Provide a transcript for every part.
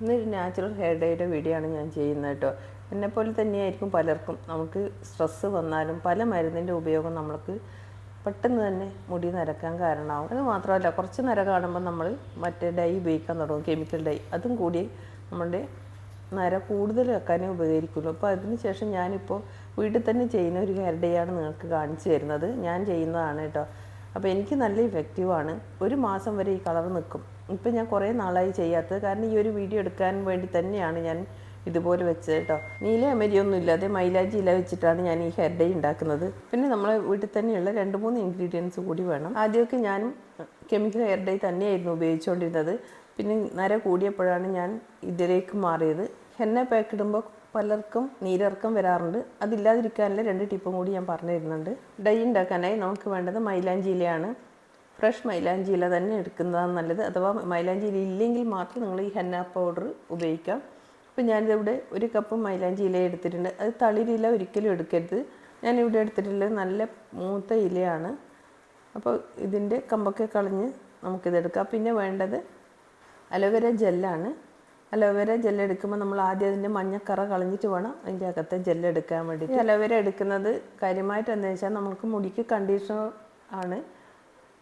ഇന്നൊരു natural hair ഡേയുടെ video ആണ് ഞാൻ ചെയ്യുന്നത് കേട്ടോ. എന്നെപ്പോലെ തന്നെയായിരിക്കും പലർക്കും. നമുക്ക് സ്ട്രെസ്സ് വന്നാലും പല മരുന്നിന്റെ ഉപയോഗം നമ്മൾക്ക് പെട്ടെന്ന് തന്നെ മുടി നരക്കാൻ കാരണമാവും. അത് മാത്രമല്ല കുറച്ച് നര കാണുമ്പോൾ നമ്മൾ മറ്റേ ഡൈ ഉപയോഗിക്കാൻ തുടങ്ങും കെമിക്കൽ ഡൈ അതും കൂടി നമ്മുടെ നര കൂടുതൽ വെക്കാനേ ഉപകരിക്കുള്ളൂ. അപ്പോൾ അതിന് ശേഷം ഞാനിപ്പോൾ വീട്ടിൽ തന്നെ ചെയ്യുന്ന ഒരു ഹെയർ ഡേ ആണ് നിങ്ങൾക്ക് കാണിച്ചു തരുന്നത്. ഞാൻ ചെയ്യുന്നതാണ് കേട്ടോ. അപ്പോൾ എനിക്ക് നല്ല ഇഫക്റ്റീവാണ് ഒരു മാസം വരെ ഈ കളർ നിൽക്കും ഇപ്പം ഞാൻ കുറേ നാളായി ചെയ്യാത്തത്. കാരണം ഈ ഒരു വീഡിയോ എടുക്കാൻ വേണ്ടി തന്നെയാണ് ഞാൻ ഇതുപോലെ വെച്ചത് കേട്ടോ. നീല അമരിയൊന്നും ഇല്ലാതെ മൈലാജി ഇല വെച്ചിട്ടാണ് ഞാൻ ഈ ഹെയർ ഡേ ഉണ്ടാക്കുന്നത്. പിന്നെ നമ്മളെ വീട്ടിൽ തന്നെയുള്ള രണ്ട് മൂന്ന് ഇൻഗ്രീഡിയൻസ് കൂടി വേണം. ആദ്യമൊക്കെ ഞാനും കെമിക്കൽ ഹെയർ ഡേ തന്നെയായിരുന്നു ഉപയോഗിച്ചുകൊണ്ടിരുന്നത്. പിന്നെ നര കൂടിയപ്പോഴാണ് ഞാൻ ഇതിലേക്ക് മാറിയത്. ഹെന്ന പാക്ക് ഇടുമ്പോൾ പലർക്കും നീരിറക്കം വരാറുണ്ട്. അതില്ലാതിരിക്കാനുള്ള രണ്ട് ടിപ്പും കൂടി ഞാൻ പറഞ്ഞു തരുന്നുണ്ട്. ഡൈ ഉണ്ടാക്കാനായി നമുക്ക് വേണ്ടത് മൈലാഞ്ചീലയാണ് ഫ്രഷ് മൈലാഞ്ചീല തന്നെ എടുക്കുന്നതാണ് നല്ലത്. അഥവാ മൈലാഞ്ചീല ഇല ഇല്ലെങ്കിൽ മാത്രം നിങ്ങൾ ഈ ഹെന്ന പൗഡർ ഉപയോഗിക്കാം. അപ്പോൾ ഞാനിതിവിടെ ഒരു കപ്പ് മൈലാഞ്ചീല എടുത്തിട്ടുണ്ട്. അത് തളിരില ഒരിക്കലും എടുക്കരുത്. ഞാനിവിടെ എടുത്തിട്ടുള്ളത് നല്ല മൂത്ത ഇലയാണ്. അപ്പോൾ ഇതിന്റെ കമ്പൊക്കെ കളഞ്ഞ് നമുക്കിതെടുക്കാം. പിന്നെ വേണ്ടത് അലോവേര ജെല്ലാണ്. അലോവേര ജെൽ എടുക്കുമ്പോൾ നമ്മൾ ആദ്യം അതിന്റെ മഞ്ഞക്കറ കളഞ്ഞിട്ട് വേണം അതിന്റെ അകത്തെ ജെല്ലെടുക്കാൻ വേണ്ടിയിട്ട്. വേണ്ടി അലോവേര എടുക്കുന്നത് കാര്യമായിട്ട് എന്താ വെച്ചാൽ നമുക്ക് മുടിക്ക് കണ്ടീഷണർ ആണ്.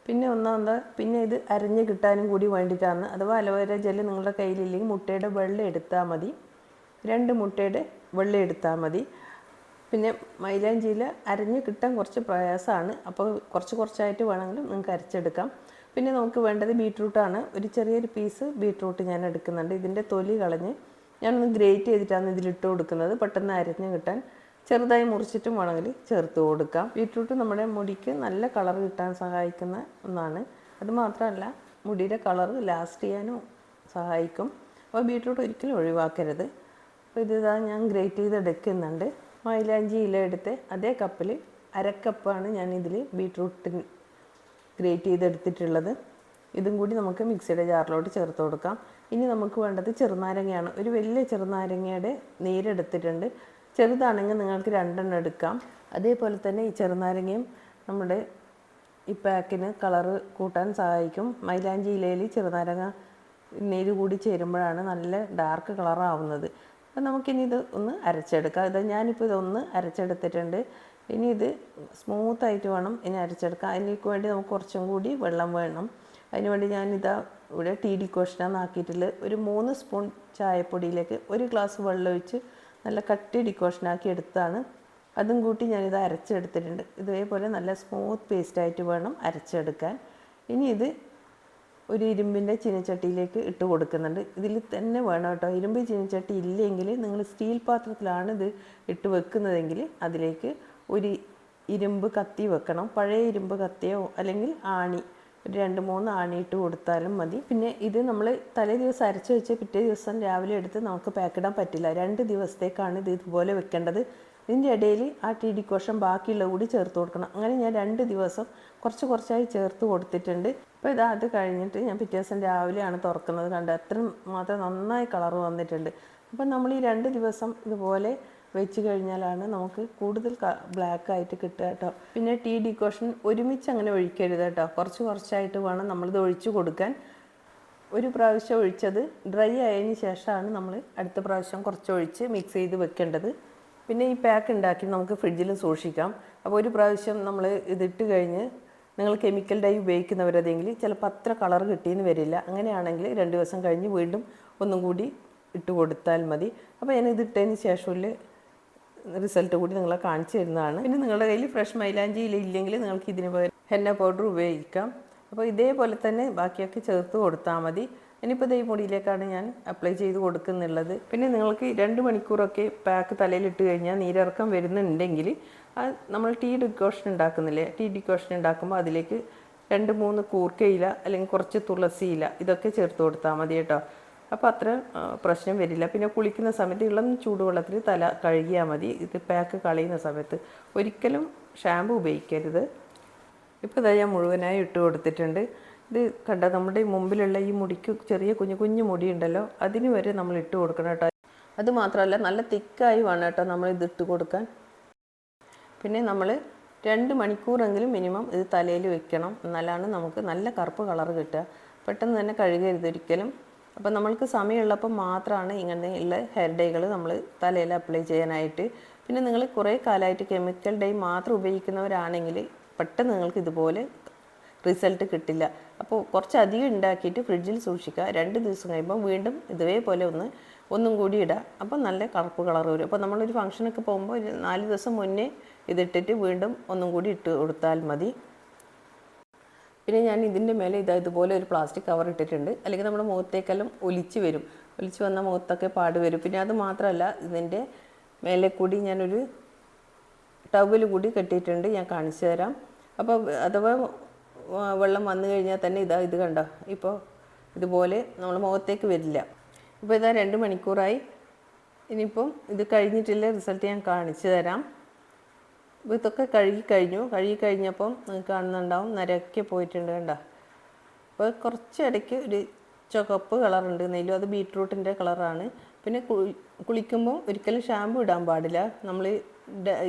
പിന്നെ ഒന്നാമത് പിന്നെ ഇത് അരഞ്ഞ് കിട്ടാനും കൂടി വേണ്ടിയിട്ടാണ്. അഥവാ അലോവേര ജെല്ല് നിങ്ങളുടെ കയ്യിലില്ലെങ്കിൽ മുട്ടയുടെ വെള്ളം എടുത്താൽ മതി. രണ്ട് മുട്ടയുടെ വെള്ളം എടുത്താൽ മതി. പിന്നെ മൈലാഞ്ചിയിൽ അരഞ്ഞ് കിട്ടാൻ കുറച്ച് പ്രയാസമാണ്. അപ്പോൾ കുറച്ച് കുറച്ചായിട്ട് വേണമെങ്കിലും നിങ്ങൾക്ക് അരച്ചെടുക്കാം. പിന്നെ നമുക്ക് വേണ്ടത് ബീട്രൂട്ടാണ് ഒരു ചെറിയൊരു പീസ് ബീട്രൂട്ട് ഞാൻ എടുക്കുന്നുണ്ട്. ഇതിന്റെ തൊലി കളഞ്ഞ് ഞാനൊന്ന് ഗ്രേറ്റ് ചെയ്തിട്ടാണ് ഇതിലിട്ട് കൊടുക്കുന്നത്. പെട്ടെന്ന് അരഞ്ഞ് കിട്ടാൻ ചെറുതായി മുറിച്ചിട്ടും വേണമെങ്കിൽ ചേർത്ത് കൊടുക്കാം. ബീട്രൂട്ട് നമ്മുടെ മുടിക്ക് നല്ല കളർ കിട്ടാൻ സഹായിക്കുന്ന ഒന്നാണ്. അതുമാത്രമല്ല മുടിയുടെ കളർ ലാസ്റ്റ് ചെയ്യാനും സഹായിക്കും. അപ്പോൾ ബീട്രൂട്ട് ഒരിക്കലും ഒഴിവാക്കരുത്. അപ്പോൾ ഇത് ഞാൻ ഗ്രേറ്റ് ചെയ്തെടുക്കുന്നുണ്ട് മൈലാഞ്ചി ഇല എടുത്ത് അതേ കപ്പിൽ അരക്കപ്പാണ് ഞാൻ ഇതിൽ ബീട്രൂട്ടിന് ഗ്രേറ്റ് ചെയ്തെടുത്തിട്ടുള്ളത്. ഇതും കൂടി നമുക്ക് മിക്സിയുടെ ജാറിലോട്ട് ചേർത്ത് കൊടുക്കാം. ഇനി നമുക്ക് വേണ്ടത് ചെറുനാരങ്ങയാണ്. ഒരു വലിയ ചെറുനാരങ്ങയുടെ നീരെടുത്തിട്ടുണ്ട്. ചെറുതാണെങ്കിൽ നിങ്ങൾക്ക് രണ്ടെണ്ണം എടുക്കാം. അതേപോലെ തന്നെ ഈ ചെറുനാരങ്ങയും നമ്മുടെ ഈ പാക്കിന് കളറ് കൂട്ടാൻ സഹായിക്കും. മൈലാഞ്ചി ഇലയിൽ ചെറുനാരങ്ങ നീര് കൂടി ചേരുമ്പോഴാണ് നല്ല ഡാർക്ക് കളറാവുന്നത്. അപ്പം നമുക്കിനി ഇത് ഒന്ന് അരച്ചെടുക്കാം. ഇത് ഞാനിപ്പോൾ ഇതൊന്ന് അരച്ചെടുത്തിട്ടുണ്ട്. ഇനി ഇത് സ്മൂത്തായിട്ട് വേണം ഇനി അരച്ചെടുക്കാം. അതിലേക്ക് വേണ്ടി നമുക്ക് കുറച്ചും കൂടി വെള്ളം വേണം. അതിന് വേണ്ടി ഞാനിതാ ഇവിടെ ടീ ഡി ഡിക്കോഷനാക്കിയിട്ടുള്ള ഒരു മൂന്ന് സ്പൂൺ ചായപ്പൊടിയിലേക്ക് ഒരു ഗ്ലാസ് വെള്ളം ഒഴിച്ച് നല്ല കട്ടി ഡിക്കോഷനാക്കി എടുത്താണ്. അതും കൂട്ടി ഞാനിത് അരച്ചെടുത്തിട്ടുണ്ട്. ഇതേപോലെ നല്ല സ്മൂത്ത് പേസ്റ്റായിട്ട് വേണം അരച്ചെടുക്കാൻ. ഇനി ഇത് ഒരു ഇരുമ്പിന്റെ ചീനച്ചട്ടിയിലേക്ക് ഇട്ട് കൊടുക്കുന്നുണ്ട്. ഇതിൽ തന്നെ വേണം കേട്ടോ. ഇരുമ്പ് ചീനച്ചട്ടി ഇല്ലെങ്കിൽ നിങ്ങൾ സ്റ്റീൽ പാത്രത്തിലാണ് ഇത് ഇട്ട് വെക്കുന്നതെങ്കിൽ അതിലേക്ക് ഒരു ഇരുമ്പ് കത്തി വെക്കണം. പഴയ ഇരുമ്പ് കത്തിയോ അല്ലെങ്കിൽ ആണി ഒരു രണ്ട് മൂന്ന് ആണി ഇട്ട് കൊടുത്താലും മതി. പിന്നെ ഇത് നമ്മൾ തലേ ദിവസം അരച്ച് വെച്ച് പിറ്റേ ദിവസം രാവിലെ എടുത്ത് നമുക്ക് പാക്കിടാൻ പറ്റില്ല. രണ്ട് ദിവസത്തേക്കാണ് ഇത് ഇതുപോലെ വെക്കേണ്ടത്. ഇതിന്റെ ഇടയിൽ ആ ടീ ഡിക്കോഷൻ ബാക്കിയുള്ളത് കൂടി ചേർത്ത് കൊടുക്കണം. അങ്ങനെ ഞാൻ രണ്ട് ദിവസം കുറച്ച് കുറച്ചായി ചേർത്ത് കൊടുത്തിട്ടുണ്ട്. അപ്പോൾ ഇത് അത് കഴിഞ്ഞിട്ട് ഞാൻ പിറ്റേ ദിവസം രാവിലെയാണ് തുറക്കുന്നത് കണ്ട് അത്രയും മാത്രം നന്നായി കളർ വന്നിട്ടുണ്ട്. അപ്പം നമ്മൾ ഈ രണ്ട് ദിവസം ഇതുപോലെ വെച്ച് കഴിഞ്ഞാലാണ് നമുക്ക് കൂടുതൽ ബ്ലാക്ക് ആയിട്ട് കിട്ടുക കേട്ടോ. പിന്നെ ടീ ഡിക്കോഷൻ ഒരുമിച്ച് അങ്ങനെ ഒഴിക്കരുത് കേട്ടോ. കുറച്ച് കുറച്ചായിട്ട് വേണം നമ്മളിത് ഒഴിച്ചു കൊടുക്കാൻ. ഒരു പ്രാവശ്യം ഒഴിച്ചത് ഡ്രൈ ആയതിന് ശേഷമാണ് നമ്മൾ അടുത്ത പ്രാവശ്യം കുറച്ച് ഒഴിച്ച് മിക്സ് ചെയ്ത് വെക്കേണ്ടത്. പിന്നെ ഈ പാക്ക് ഉണ്ടാക്കി നമുക്ക് ഫ്രിഡ്ജിൽ സൂക്ഷിക്കാം. അപ്പോൾ ഒരു പ്രാവശ്യം നമ്മൾ ഇതിട്ട് കഴിഞ്ഞ് നിങ്ങൾ കെമിക്കൽ ഡൈ ഉപയോഗിക്കുന്നവരതെങ്കിൽ ചിലപ്പോൾ അത്ര കളർ കിട്ടിയെന്ന് വരില്ല. അങ്ങനെയാണെങ്കിൽ രണ്ട് ദിവസം കഴിഞ്ഞ് വീണ്ടും ഒന്നും കൂടി ഇട്ട് കൊടുത്താൽ മതി. അപ്പോൾ ഞാൻ ഇതിട്ടതിന് ശേഷമില്ല റിസൾട്ട് കൂടി നിങ്ങളെ കാണിച്ചു തരുന്നതാണ്. പിന്നെ നിങ്ങളുടെ കയ്യിൽ ഫ്രഷ് മൈലാഞ്ചി ഇല ഇല്ലെങ്കിൽ നിങ്ങൾക്ക് ഇതിന് പകരം ഹെന്ന പൗഡർ ഉപയോഗിക്കാം. അപ്പോൾ ഇതേപോലെ തന്നെ ബാക്കിയൊക്കെ ചേർത്ത് കൊടുത്താൽ മതി. ഇനിയിപ്പോൾ ഈ മുടിയിലേക്കാണ് ഞാൻ അപ്ലൈ ചെയ്ത് കൊടുക്കുന്നുള്ളത്. പിന്നെ നിങ്ങൾക്ക് രണ്ട് മണിക്കൂറൊക്കെ പാക്ക് തലയിലിട്ട് കഴിഞ്ഞാൽ നീരിറക്കം വരുന്നുണ്ടെങ്കിൽ അത് നമ്മൾ ടീ ഡിക്കോഷൻ ഉണ്ടാക്കുന്നില്ലേ? ടീ ഡിക്കോഷൻ ഉണ്ടാക്കുമ്പോൾ അതിലേക്ക് രണ്ട് മൂന്ന് കൂർക്കയില അല്ലെങ്കിൽ കുറച്ച് തുളസി ഇല ഇതൊക്കെ ചേർത്ത് കൊടുത്താൽ മതി കേട്ടോ. അപ്പോൾ അത്ര പ്രശ്നം വരില്ല. പിന്നെ കുളിക്കുന്ന സമയത്ത് ഇളം ചൂടുവെള്ളത്തിൽ തല കഴുകിയാൽ മതി. ഇത് പാക്ക് കളയുന്ന സമയത്ത് ഒരിക്കലും ഷാമ്പു ഉപയോഗിക്കരുത്. ഇപ്പോൾ ഇതാ ഞാൻ മുഴുവനായി ഇട്ട് കൊടുത്തിട്ടുണ്ട്. ഇത് കണ്ട? നമ്മുടെ ഈ മുമ്പിലുള്ള ഈ മുടിക്ക് ചെറിയ കുഞ്ഞു കുഞ്ഞു മുടി ഉണ്ടല്ലോ അതിന് വരെ നമ്മൾ ഇട്ട് കൊടുക്കണം കേട്ടോ. അത് മാത്രമല്ല നല്ല തിക്കായി വേണം കേട്ടോ നമ്മൾ ഇത് ഇട്ട് കൊടുക്കാൻ. പിന്നെ നമ്മൾ രണ്ട് മണിക്കൂറെങ്കിലും മിനിമം ഇത് തലയിൽ വെക്കണം. എന്നാലാണ് നമുക്ക് നല്ല കറുപ്പ് കളർ കിട്ടുക. പെട്ടെന്ന് തന്നെ കഴുകരുത് ഒരിക്കലും. അപ്പോൾ നമ്മൾക്ക് സമയമുള്ളപ്പോൾ മാത്രമാണ് ഇങ്ങനെയുള്ള ഹെയർ ഡേകൾ നമ്മൾ തലയിൽ അപ്ലൈ ചെയ്യാനായിട്ട്. പിന്നെ നിങ്ങൾ കുറേ കാലമായിട്ട് കെമിക്കൽ ഡേ മാത്രം ഉപയോഗിക്കുന്നവരാണെങ്കിൽ പെട്ടെന്ന് നിങ്ങൾക്ക് ഇതുപോലെ റിസൾട്ട് കിട്ടില്ല. അപ്പോൾ കുറച്ചധികം ഉണ്ടാക്കിയിട്ട് ഫ്രിഡ്ജിൽ സൂക്ഷിക്കുക. രണ്ട് ദിവസം കഴിയുമ്പോൾ വീണ്ടും ഇതേപോലെ ഒന്ന് ഒന്നും കൂടി ഇടുക അപ്പോൾ നല്ല കറുപ്പ് കളർ വരും. അപ്പോൾ നമ്മളൊരു ഫംഗ്ഷനൊക്കെ പോകുമ്പോൾ ഒരു നാല് ദിവസം മുന്നേ ഇതിട്ടിട്ട് വീണ്ടും ഒന്നും കൂടി ഇട്ട് കൊടുത്താൽ മതി. പിന്നെ ഞാൻ ഇതിന്റെ മേലെ ഇതാ ഇതുപോലെ ഒരു പ്ലാസ്റ്റിക് കവർ ഇട്ടിട്ടുണ്ട്. അല്ലെങ്കിൽ നമ്മുടെ മുഖത്തേക്കെല്ലാം ഒലിച്ച് വരും. ഒലിച്ച് വന്ന മുഖത്തൊക്കെ പാട് വരും. പിന്നെ അത് മാത്രമല്ല ഇതിന്റെ മേലെ കൂടി ഞാനൊരു ടവൽ കൂടി കെട്ടിയിട്ടുണ്ട്. ഞാൻ കാണിച്ചു തരാം. അപ്പോൾ അഥവാ വെള്ളം വന്നു കഴിഞ്ഞാൽ തന്നെ ഇതാ ഇത് കണ്ടോ? ഇപ്പോൾ ഇതുപോലെ നമ്മൾ മുഖത്തേക്ക് വരില്ല. ഇപ്പോൾ ഇതാ രണ്ട് മണിക്കൂറായി. ഇനിയിപ്പം ഇത് കഴിഞ്ഞിട്ടുള്ള റിസൾട്ട് ഞാൻ കാണിച്ചു തരാം. അപ്പോൾ ഇതൊക്കെ കഴുകി കഴിഞ്ഞു. കഴുകി കഴിഞ്ഞപ്പം നിങ്ങൾക്ക് കാണുന്നുണ്ടാവും. നരക്കെ പോയിട്ടുണ്ട് കണ്ടോ? അപ്പോൾ കുറച്ച് ഇടയ്ക്ക് ഒരു ചുവപ്പ് കളറുണ്ട്. നെല്ലും അത് ബീട്രൂട്ടിന്റെ കളറാണ്. പിന്നെ കുളിക്കുമ്പോൾ ഒരിക്കലും ഷാമ്പു ഇടാൻ പാടില്ല. നമ്മൾ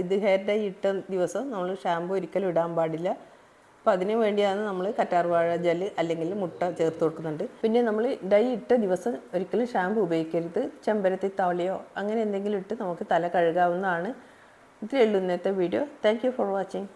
ഇത് ഹെയർ ഡൈ ഇട്ട ദിവസം നമ്മൾ ഷാമ്പു ഒരിക്കലും ഇടാൻ പാടില്ല. അപ്പോൾ അതിന് വേണ്ടിയാണ് നമ്മൾ കറ്റാർവാഴ ജൽ അല്ലെങ്കിൽ മുട്ട ചേർത്ത് കൊടുക്കുന്നുണ്ട്. പിന്നെ നമ്മൾ ഡൈ ഇട്ട ദിവസം ഒരിക്കലും ഷാമ്പു ഉപയോഗിക്കരുത്. ചെമ്പരത്തി തവളയോ അങ്ങനെ എന്തെങ്കിലും ഇട്ട് നമുക്ക് തല കഴുകാവുന്നതാണ്. ഇത്രയേ ഉള്ളൂ ഇന്നത്തെ വീഡിയോ. Thank for watching